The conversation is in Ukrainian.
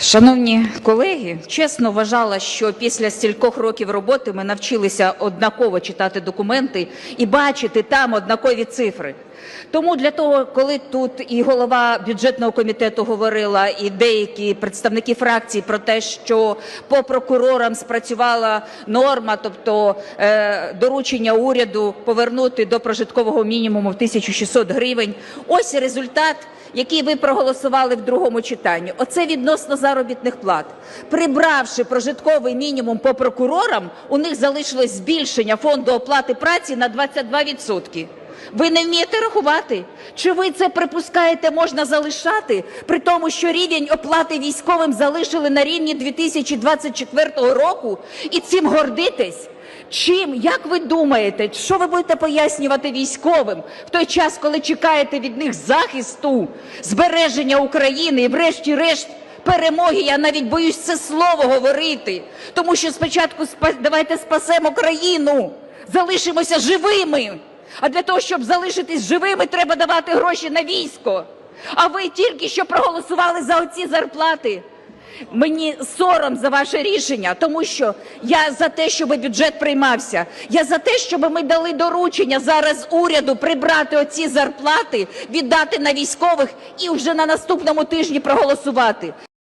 Шановні колеги, чесно вважала, що після стількох років роботи ми навчилися однаково читати документи і бачити там однакові цифри. Тому для того, коли тут і голова бюджетного комітету говорила, і деякі представники фракцій про те, що по прокурорам спрацювала норма, тобто е, доручення уряду повернути до прожиткового мінімуму в 1600 гривень, ось результат який ви проголосували в другому читанні. Оце відносно заробітних плат. Прибравши прожитковий мінімум по прокурорам, у них залишилось збільшення фонду оплати праці на 22%. Ви не вмієте рахувати? Чи ви це припускаєте можна залишати, при тому, що рівень оплати військовим залишили на рівні 2024 року і цим гордитесь? Чим, як ви думаєте, що ви будете пояснювати військовим в той час, коли чекаєте від них захисту, збереження України і врешті-решт перемоги? Я навіть боюсь це слово говорити, тому що спочатку давайте спасемо країну, залишимося живими. А для того, щоб залишитись живими, треба давати гроші на військо. А ви тільки що проголосували за оці зарплати. Мені сором за ваше рішення, тому що я за те, щоб бюджет приймався. Я за те, щоб ми дали доручення зараз уряду прибрати оці зарплати, віддати на військових і вже на наступному тижні проголосувати.